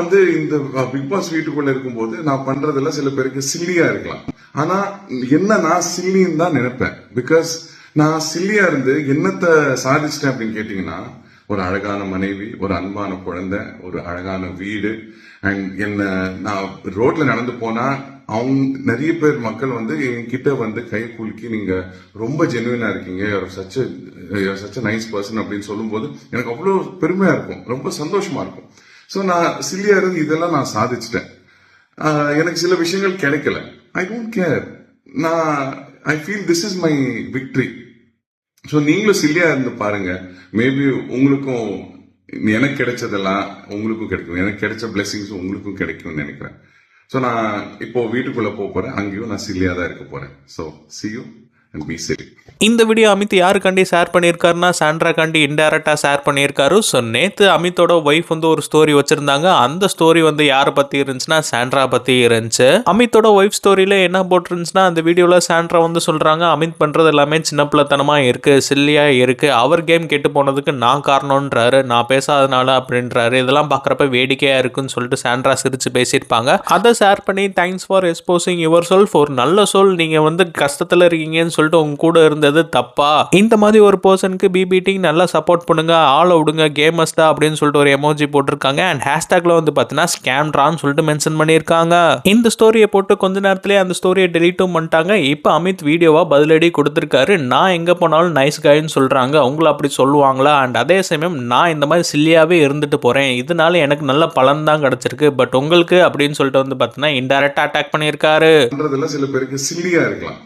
வந்து இந்த big pass வீட்டுக்குள்ள இருக்கும்போது நான் பண்றதெல்லாம் சில பேருக்கு சில்லியா இருக்கலாம். ஆனா என்ன நான் சில்லின்னு தான் நினைப்பேன். பிகாஸ் நான் சில்லியா இருந்து என்னத்தை சாதிச்சிட்டேன் அப்படின்னு கேட்டீங்கன்னா ஒரு அழகான மனைவி ஒரு அன்பான குழந்தை ஒரு அழகான வீடு அண்ட் என்ன நான் ரோட்ல நடந்து போனா அவங்க நிறைய பேர் மக்கள் வந்து என்கிட்ட வந்து கை குலுக்கி நீங்க ரொம்ப ஜென்வினா இருக்கீங்க. சச்ச சச்ச நைஸ் பர்சன் அப்படின்னு சொல்லும்போது எனக்கு அவ்வளோ பெருமையா இருக்கும். ரொம்ப சந்தோஷமா இருக்கும். ஸோ நான் சில்லியா இருந்து இதெல்லாம் நான் சாதிச்சிட்டேன். எனக்கு சில விஷயங்கள் கிடைக்கல. ஐ டோன்ட் கேர் நான் I feel this is my victory so நீங்களும் சில்லியா இருந்து பாருங்க. மேபி உங்களுக்கும் எனக்கு கிடைச்சதெல்லாம் உங்களுக்கும் கிடைக்கும். எனக்கு கிடைச்ச பிளெஸிங்ஸ் உங்களுக்கும் கிடைக்கும்னு நினைக்கிறேன். ஸோ நான் இப்போ வீட்டுக்குள்ள போக போறேன். அங்கேயும் நான் சில்லியா தான் இருக்க போறேன். So see you and bye சரி இந்த வீடியோ அமித் யாருக்காண்டி ஷேர் பண்ணியிருக்காருன்னா சாண்ட்ராக்காண்டி இன்டெரக்டாக ஷேர் பண்ணியிருக்காரு. ஸோ நேற்று அமித்தோட ஒய்ஃப் வந்து ஒரு ஸ்டோரி வச்சுருந்தாங்க. அந்த ஸ்டோரி வந்து யாரை பற்றி இருந்துச்சுன்னா சாண்ட்ரா பற்றி இருந்துச்சு. அமித்தோட ஒய்ஃப் ஸ்டோரியில் என்ன போட்டிருந்துச்சுன்னா அந்த வீடியோவில் சாண்ட்ரா வந்து சொல்கிறாங்க அமித் பண்ணுறது எல்லாமே சின்ன பிள்ளைத்தனமாக இருக்குது சில்லியாக இருக்குது அவர் கேம் கெட்டு போனதுக்கு நான் காரணம்ன்றாரு. நான் பேசாதனால அப்படின்றாரு. இதெல்லாம் பார்க்குறப்ப வேடிக்கையாக இருக்குன்னு சொல்லிட்டு சாண்ட்ரா சிரித்து பேசியிருப்பாங்க. அதை ஷேர் பண்ணி தேங்க்ஸ் ஃபார் எஸ்போசிங் யுவர் சொல் ஒரு நல்ல சொல் நீங்கள் வந்து கஷ்டத்தில் இருக்கீங்கன்னு சொல்லிட்டு உங்க கூட இருந்தது தப்பா? இந்த மாதிரி ஒரு பர்சனுக்கு பிபிடி நல்லா சப்போர்ட் பண்ணுங்க ஆளை விடுங்க கேமஸ்டா அப்படின்னு சொல்லிட்டு ஒரு எமோஜி போட்டிருக்காங்க. அண்ட் ஹேஷ்டேக்ல வந்து பார்த்தீங்கன்னா ஸ்கேம்ட்ரான்னு சொல்லிட்டு மென்ஷன் பண்ணியிருக்காங்க. இந்த ஸ்டோரியை போட்டு கொஞ்ச நேரத்திலே அந்த ஸ்டோரியை டெலீட்டும் பண்ணிட்டாங்க. இப்போ அமித் வீடியோவா பதிலடி கொடுத்துருக்காரு. நான் எங்க போனாலும் நைஸ் காயின்னு சொல்றாங்க. அவங்கள அப்படி சொல்லுவாங்களா? அண்ட் அதே சமயம் நான் இந்த மாதிரி சில்லியாவே இருந்துட்டு போறேன். இதனால எனக்கு நல்ல பலன் தான் கிடைச்சிருக்கு. பட் உங்களுக்கு அப்படின்னு சொல்லிட்டு வந்து பார்த்தீங்கன்னா இன்டெரக்டா அட்டாக் பண்ணியிருக்காரு. சில பேருக்கு சில்லியா இருக்கலாம்.